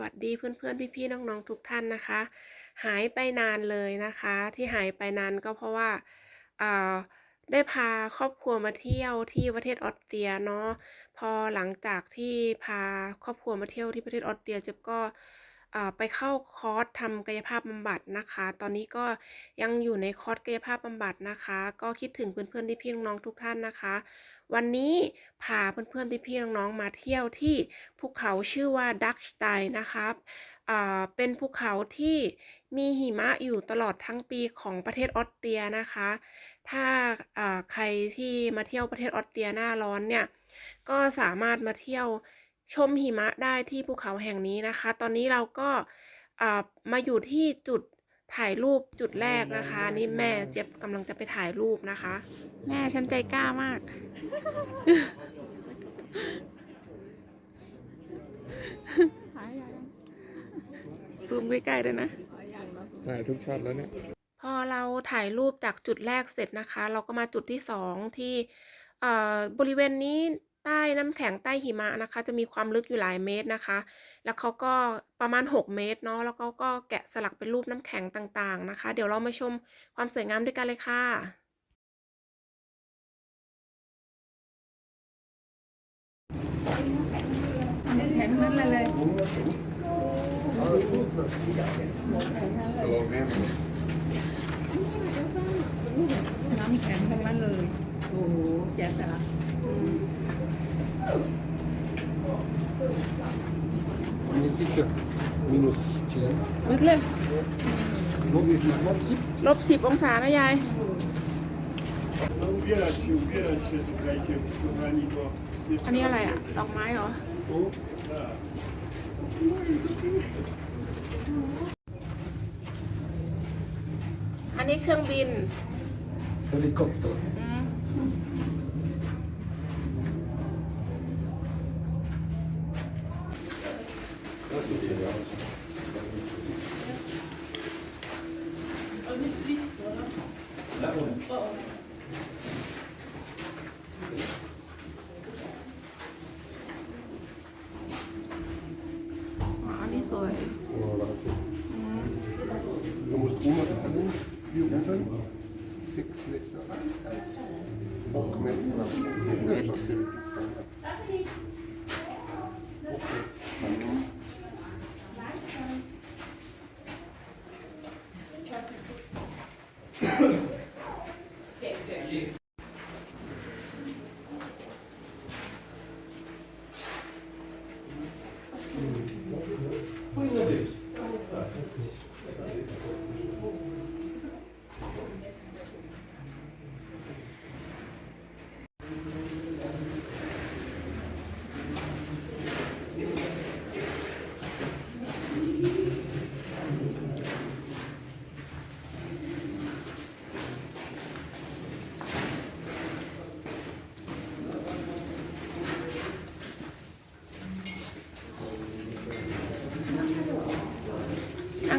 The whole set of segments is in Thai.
วัสดีเพื่อนๆพี่ๆน้องๆทุกท่านนะคะ หายไปนานเลยนะคะ ที่หายไปนานก็เพราะว่าได้พาครอบครัวมาเที่ยวที่ประเทศออสเตรียเนาะพอหลังจากที่พาครอบครัวมาเที่ยวที่ประเทศออสเตรียเจ็บก็ ไปเข้าคอร์สทำกายภาพบำบัดนะคะ ตอนนี้ก็ยังอยู่ในคอร์สกายภาพบำบัดนะคะ ก็คิดถึงเพื่อนๆพี่ๆน้องๆทุกท่านนะคะ วันนี้พาเพื่อนๆพี่ๆน้องๆมาเที่ยวที่ภูเขาชื่อว่าดักสไตนะครับเป็นภูเขาที่มีหิมะอยู่ตลอดทั้งปีของประเทศออสเตรียนะคะ ถ้าใครที่มาเที่ยวประเทศออสเตรียหน้าร้อนเนี่ยก็สามารถมาเที่ยว ชมหิมะได้ที่ภูเขาแห่งนี้นะคะ ตอนนี้เราก็อ่ามาอยู่ที่จุดถ่ายรูปจุดแรกนะคะ นี่แม่เจี๊ยบกำลังจะไปถ่ายรูปนะคะ แม่ฉันใจกล้ามาก ซูมใกล้ๆด้วยนะ ถ่ายทุกช็อตแล้วเนี่ย พอเราถ่ายรูปจากจุดแรกเสร็จนะคะ เราก็มาจุดที่สองที่เอ่อบริเวณนี้ ใต้น้ำแข็งใต้หิมะนะคะ จะมีความลึกอยู่หลายเมตรนะคะ แล้วเขาก็ประมาณ 6 เมตรเนาะแล้วเขาก็แกะสลักเป็นรูปน้ำแข็งต่างๆนะคะ เดี๋ยวเรามาชมความสวยงามด้วยกันเลยค่ะแข็งนั่นเลยเลยตลกแน่น้ำแข็งทั้งนั้นเลย โอ้โหแกะสลัก มีสิบมินุสเทียมืดเลยลบอีกลบสิบลบสิบองศานะยาย No ubierać się, ubierać się, słuchajcie, kochani, bo jest อันนี้อะไรอะดอกไม้เหรอ Tu? Tak. อันนี้เครื่องบินเฮลิคอปเตอร์อืม nicht so. Ey. Oh, Wahnsinn. Mhm. Du musst Thomas annehmen, hier runter. Six Meter als Bockmeter. Ja, das ist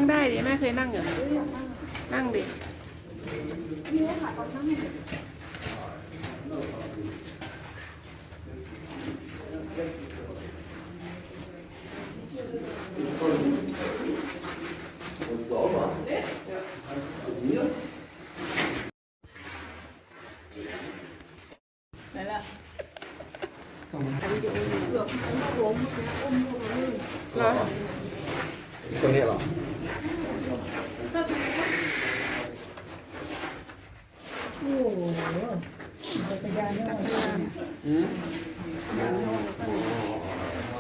ได้ดิแม่เคยนั่งเหรอนั่งดิไหนล่ะเหรอ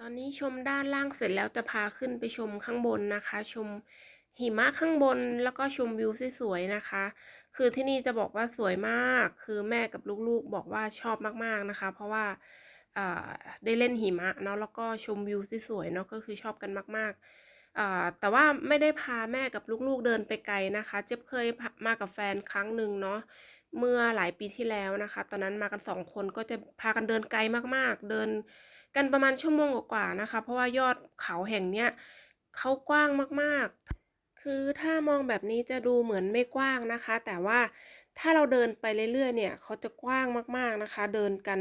ตอนนี้ชมด้านล่างเสร็จแล้วจะพาขึ้นไปชมข้างบนนะคะ ชมหิมะข้างบนแล้วก็ชมวิวสวยๆนะคะ คือที่นี่จะบอกว่าสวยมาก คือแม่กับลูกๆบอกว่าชอบมากๆนะคะ เพราะว่าได้เล่นหิมะเนาะแล้วก็ชมวิวสวยๆเนาะก็คือชอบกันมากๆ แต่ว่าไม่ได้พาแม่กับลูกๆเดินไปไกลนะคะ เจ๊ยบเคยมากับแฟนครั้งหนึ่งเนาะ เมื่อหลายปีที่แล้วนะคะ ตอนนั้นมากันสองคนก็จะพากันเดินไกลมากๆ เดินกันประมาณชั่วโมงกว่าๆนะคะ เพราะว่ายอดเขาแห่งเนี้ยเขากว้างมากๆ คือถ้ามองแบบนี้จะดูเหมือนไม่กว้างนะคะ แต่ว่าถ้าเราเดินไปเรื่อยๆเนี่ยเขาจะกว้างมากๆนะคะ เดินกัน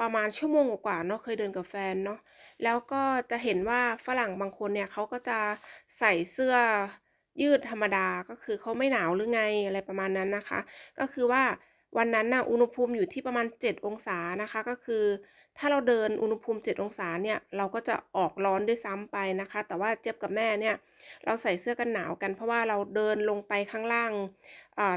ประมาณชั่วโมงกว่าๆเนาะเคยเดินกับแฟนเนาะแล้วก็จะเห็นว่าฝรั่งบางคนเนี่ยเขาก็จะใส่เสื้อ ยืดธรรมดาก็คือเขาไม่หนาวหรือไงอะไรประมาณนั้นนะคะ ก็คือว่าวันนั้นน่ะอุณหภูมิอยู่ที่ประมาณ 7 องศานะคะ ก็คือ ถ้าเราเดินอุณหภูมิ 7 องศาเนี่ยเราก็จะออกร้อนด้วยซ้ำไปนะคะ แต่ว่าเจี๊ยบกับแม่เนี่ยเราใส่เสื้อกันหนาวกัน เพราะว่าเราเดินลงไปข้างล่าง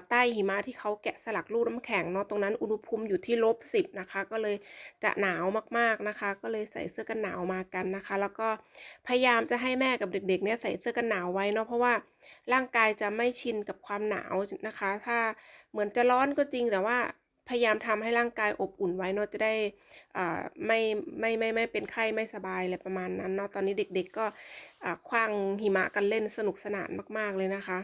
ใต้หิมะที่เขาแกะสลักลูกน้ำแข็งเนาะตรงนั้นอุณหภูมิอยู่ที่ลบสิบนะคะ ก็เลยจะหนาวมากๆนะคะ ก็เลยใส่เสื้อกันหนาวมากันนะคะ แล้วก็พยายามจะให้แม่กับเด็กๆเนี่ยใส่เสื้อกันหนาวไว้เนาะเพราะว่าร่างกายจะไม่ชินกับความหนาวนะคะ ถ้าเหมือนจะร้อนก็จริงแต่ว่า พยายามทำให้ร่างกายอบอุ่นไว้เนาะจะได้อ่าไม่ไม่ไม่ไม่เป็นไข้ไม่สบายอะไรประมาณนั้นเนาะตอนนี้เด็กๆก็อ่าคว้างหิมะกันเล่นสนุกสนานมากๆเลยนะคะ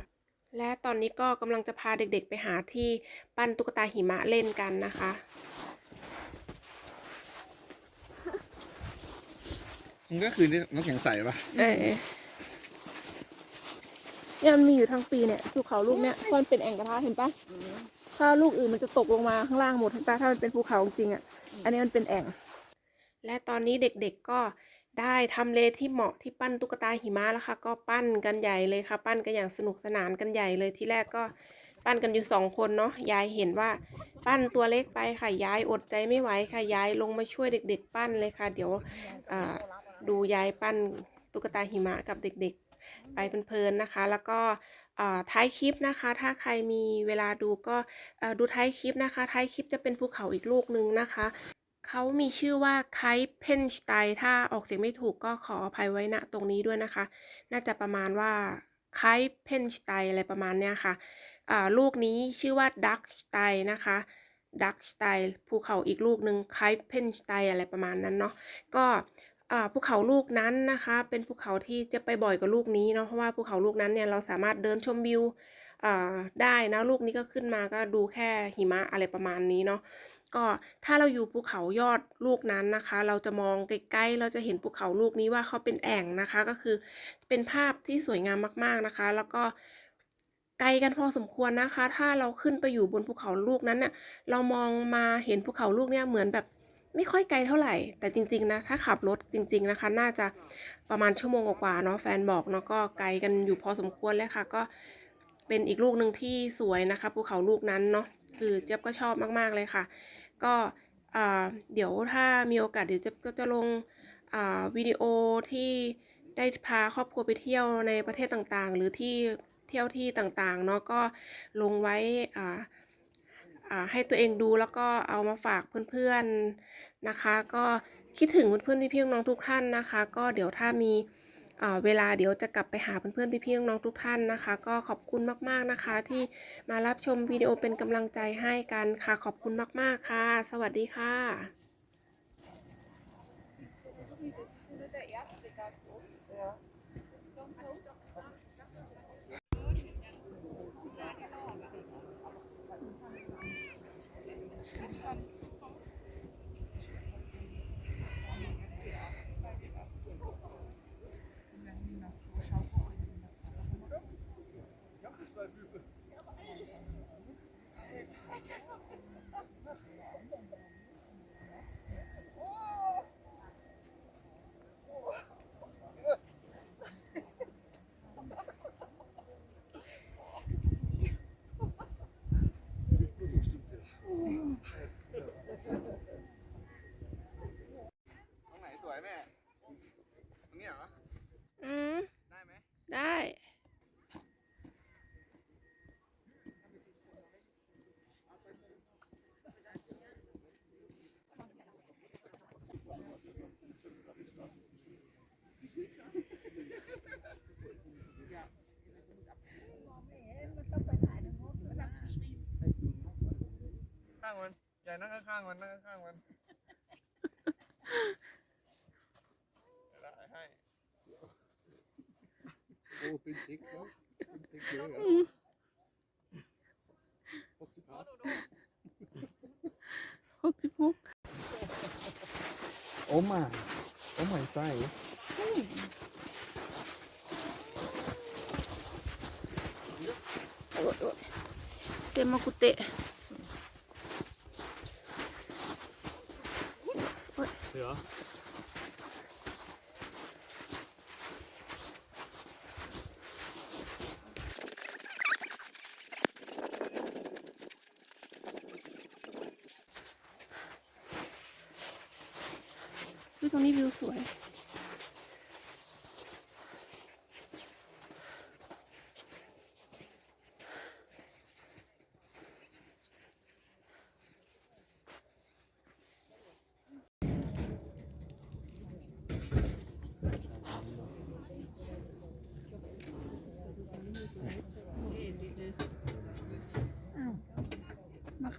และตอนนี้ก็กำลังจะพาเด็กๆ ไปหาที่ปั้นตุ๊กตาหิมะเล่นกันนะคะมันก็คือน้ำแข็งใสปะเออเนี่ยมันมีอยู่ทั้งปีเนี่ยภูเขาลูกเนี่ยเพราะมันเป็นแอ่งกระทะเห็นปะ ถ้าลูกอื่นมันจะตกลงมาข้างล่างหมดเห็นปะถ้ามันเป็นภูเขาจริงๆอะ อันนี้มันเป็นแอ่ง และตอนนี้เด็กๆก็ได้ทำเลที่เหมาะที่ปั้นตุ๊กตาหิมะแล้วค่ะ ก็ปั้นกันใหญ่เลยค่ะ ปั้นกันอย่างสนุกสนานกันใหญ่เลยที่แรกก็ปั้นกันอยู่สองคนเนาะยายเห็นว่าปั้นตัวเล็กไปค่ะยายอดใจไม่ไหวค่ะยายลงมาช่วยเด็ก ๆ ปั้นเลยค่ะ เดี๋ยวอ่าดูยายปั้นตุ๊กตาหิมะกับเด็กๆ ไปเพลินๆนะคะ แล้วก็อ่า ท้ายคลิปนะคะ ถ้าใครมีเวลาดูก็อ่อดูท้ายคลิปนะคะ ท้ายคลิปจะเป็นภูเขาอีกลูกนึงนะคะ เขามีชื่อว่าไคเพนสไตถ้าออกเสียงไม่ถูกก็ขออภัยไว้ณตรงนี้ด้วยนะคะ น่าจะประมาณว่าไคเพนสไตอะไรประมาณเนี้ยค่ะอ่าลูกนี้ชื่อว่าดักสไตนะคะดักสไตภูเขาอีกลูกหนึ่งไคเพนสไตอะไรประมาณนั้นเนาะก็ ภูเขาลูกนั้นนะคะ เป็นภูเขาที่จะไปบ่อยกว่าลูกนี้เนาะเพราะว่าภูเขาลูกนั้นเนี่ยเราสามารถเดินชมวิวได้นะลูกนี้ก็ขึ้นมาก็ดูแค่หิมะอะไรประมาณนี้เนาะก็ถ้าเราอยู่ภูเขายอดลูกนั้นนะคะ เราจะมองไกล้ๆเราจะเห็นภูเขาลูกนี้ว่าเขาเป็นแอ่งนะคะ ก็คือเป็นภาพที่สวยงามมากๆนะคะ แล้วก็ไกลกันพอสมควรนะคะ ถ้าเราขึ้นไปอยู่บนภูเขาลูกนั้นเน่ะเรามองมาเห็นภูเขาลูกเนี้ยเหมือนแบบ ไม่ค่อยไกลเท่าไหร่ แต่จริง ๆ นะ ถ้าขับรถจริง ๆ นะคะ น่าจะประมาณชั่วโมงกว่าเนาะแฟนบอกเนาะก็ไกลกันอยู่พอสมควรเลยค่ะ ก็เป็นอีกลูกหนึ่งที่สวยนะคะภูเขาลูกนั้นเนาะคือเจี๊ยบก็ชอบมากๆเลยค่ะ ก็เดี๋ยวถ้ามีโอกาสเดี๋ยวเจะก็จะลงวิดีโอที่ได้พาครอบครัวไปเที่ยวในประเทศต่างๆ หรือที่เที่ยวที่ต่างๆเนาะก็ลงไว้อ่า ให้ตัวเองดูแล้วก็เอามาฝากเพื่อนๆนะคะ ก็คิดถึงเพื่อนๆพี่ๆน้องๆทุกท่านนะคะ ก็เดี๋ยวถ้ามีเวลาเดี๋ยวจะกลับไปหาเพื่อนๆพี่ๆน้องๆทุกท่านนะคะ ก็ขอบคุณมากๆนะคะ ที่มารับชมวิดีโอเป็นกำลังใจให้กันค่ะขอบคุณมากๆค่ะ สวัสดีค่ะ ตรงไหนสวยแม่ ตรงนี้เหรอ อืม ได้ไหม ได้ ข้างมันใหญ่นั่งข้างๆมันนั่งข้างๆมัน Oh, big dick, ja. Big dick, ja. ja. What's it called? หกสิบหก Oh my. Oh my size. โอ้ยโอ้ยเต็มมากุเตะ Ja. ดูตรงนี้วิว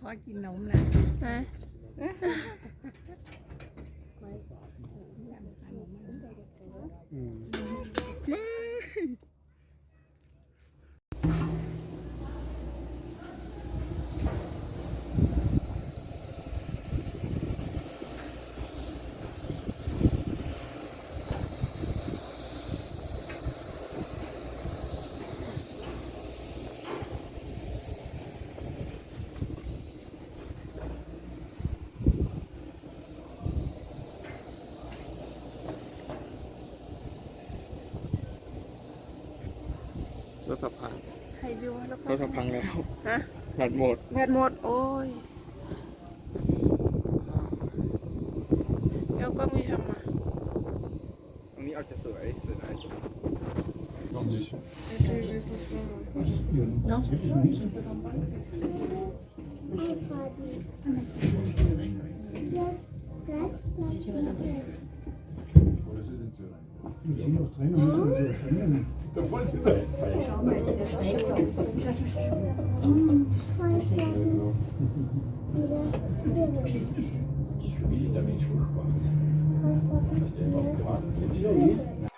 อกินนมนะนะรถสับพัง ใครวิวแล้ว รถสับ พังแล้วฮะแบตหมดแบตหมด โอ้ยเดี๋ยวกล้องมีทำมาตรงนี้อาจจะสวยสวยได้ Da wollen sie da. Wie der Mensch furchtbar. Was der überhaupt gemacht hat.